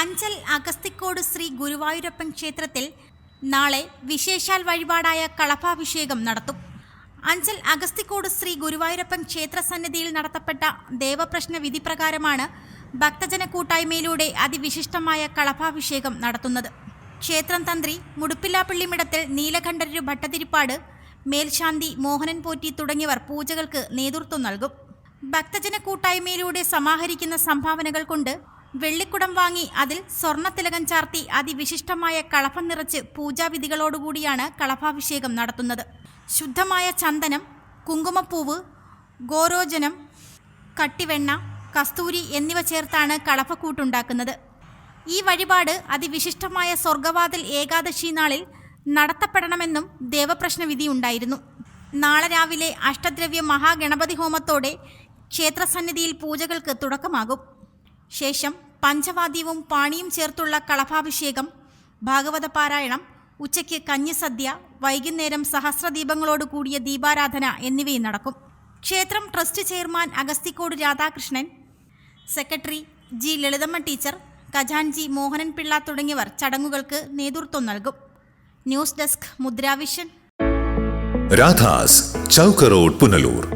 അഞ്ചൽ അഗസ്തിക്കോട് ശ്രീ ഗുരുവായൂരപ്പൻ ക്ഷേത്രത്തിൽ നാളെ വിശേഷാൽ വഴിപാടായ കളഭാഭിഷേകം നടത്തും. അഞ്ചൽ അഗസ്തിക്കോട് ശ്രീ ഗുരുവായൂരപ്പൻ ക്ഷേത്ര സന്നിധിയിൽ നടത്തപ്പെട്ട ദേവപ്രശ്ന വിധി പ്രകാരമാണ് ഭക്തജന കൂട്ടായ്മയിലൂടെ അതിവിശിഷ്ടമായ കളഭാഭിഷേകം നടത്തുന്നത്. ക്ഷേത്രം തന്ത്രി മുടുപ്പില്ലാപ്പള്ളിമിടത്തിൽ നീലകണ്ഠരു ഭട്ടതിരിപ്പാട് മേൽശാന്തി മോഹനൻ പോറ്റി തുടങ്ങിയവർ പൂജകൾക്ക് നേതൃത്വം നൽകും. ഭക്തജന കൂട്ടായ്മയിലൂടെ സമാഹരിക്കുന്ന സംഭാവനകൾ കൊണ്ട് വെള്ളിക്കുടം വാങ്ങി അതിൽ സ്വർണത്തിലകം ചാർത്തി അതിവിശിഷ്ടമായ കളഭം നിറച്ച് പൂജാവിധികളോടുകൂടിയാണ് കളഭാഭിഷേകം നടത്തുന്നത്. ശുദ്ധമായ ചന്ദനം കുങ്കുമപ്പൂവ് ഗോരോജനം കട്ടിവെണ്ണ കസ്തൂരി എന്നിവ ചേർത്താണ് കളഭക്കൂട്ടുണ്ടാക്കുന്നത്. ഈ വഴിപാട് അതിവിശിഷ്ടമായ സ്വർഗവാതിൽ ഏകാദശി നാളിൽ നടത്തപ്പെടണമെന്നും ദേവപ്രശ്നവിധി ഉണ്ടായിരുന്നു നാളെ രാവിലെ അഷ്ടദ്രവ്യ മഹാഗണപതി ഹോമത്തോടെ ക്ഷേത്രസന്നിധിയിൽ പൂജകൾക്ക് തുടക്കമാകും. ശേഷം പഞ്ചവാദ്യവും പാണിയും ചേർത്തുള്ള കളഭാഭിഷേകം ഭാഗവത പാരായണം ഉച്ചയ്ക്ക് കഞ്ഞിസദ്യ വൈകുന്നേരം സഹസ്രദീപങ്ങളോട് കൂടിയ ദീപാരാധന എന്നിവയും നടക്കും. ക്ഷേത്രം trust chairman Agasthikode Radhakrishnan secretary G Lalithamma teacher ഖജാൻജി Mohanan Pillai തുടങ്ങിയവർ ചടങ്ങുകൾക്ക് നേതൃത്വം നൽകും. News desk Mudra Vision. രാധാസ് ചൗക്കറോഡ് പുനലൂർ.